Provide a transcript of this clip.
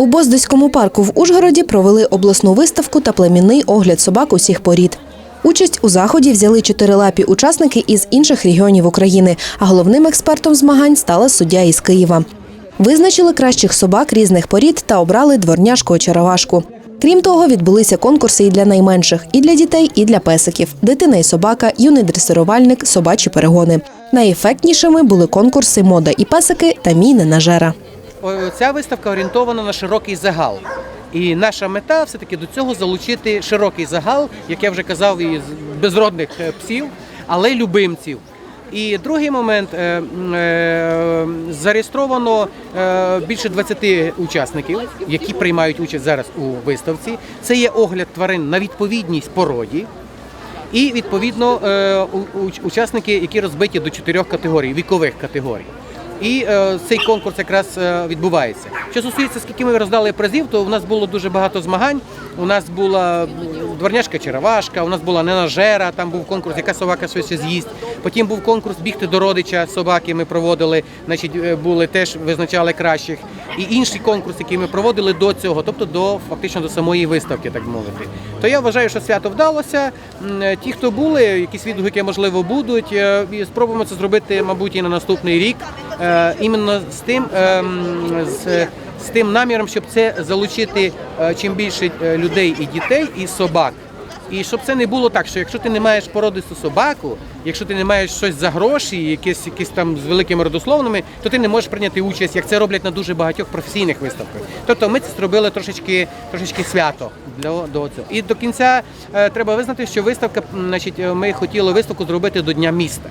У Боздиському парку в Ужгороді провели обласну виставку та племінний огляд собак усіх порід. Участь у заході взяли чотирилапі учасники із інших регіонів України, а головним експертом змагань стала суддя із Києва. Визначили кращих собак різних порід та обрали дворняжку очаровашку. Крім того, відбулися конкурси і для найменших, і для дітей, і для песиків. Дитина і собака, юний дресирувальник, собачі перегони. Найефектнішими були конкурси Мода і песики та Мій ненажера. Ця виставка орієнтована на широкий загал. І наша мета все-таки до цього залучити широкий загал, як я вже казав, із безродних е, псів, але любимців. І другий момент е, е, зареєстровано більше 20 учасників, які приймають участь зараз у виставці. Це є огляд тварин на відповідність породі. І відповідно учасники, які розбиті до чотирьох категорій, вікових категорій. І е, цей конкурс якраз е, відбувається. Що стосується, скільки ми роздали призів, то у нас було дуже багато змагань. У нас була м, дворняжка черевашка, у нас була ненажера, там був конкурс, яка собака щось з'їсть. Потім був конкурс бігти до родича собаки. Ми проводили, значить, е, були теж визначали кращих. І інший конкурс, який ми проводили до цього, тобто до фактично до самої виставки, так мовити. То я вважаю, що свято вдалося. Е, Ті, хто були, якісь відгуки можливо будуть. е, І спробуємо це зробити, мабуть, і на наступний рік. Е, Іменно з тим, ем, з, з тим наміром, щоб це залучити е, чим більше е, людей і дітей, і собак. І щоб це не було так, що якщо ти не маєш породисту собаку, якщо ти не маєш щось за гроші, якісь, якісь там з великими родословними, то ти не можеш прийняти участь, як це роблять на дуже багатьох професійних виставках. Тобто ми це зробили трошечки, трошечки свято для до цього. І до кінця треба визнати, що виставка, значить, ми хотіли виставку зробити до Дня міста.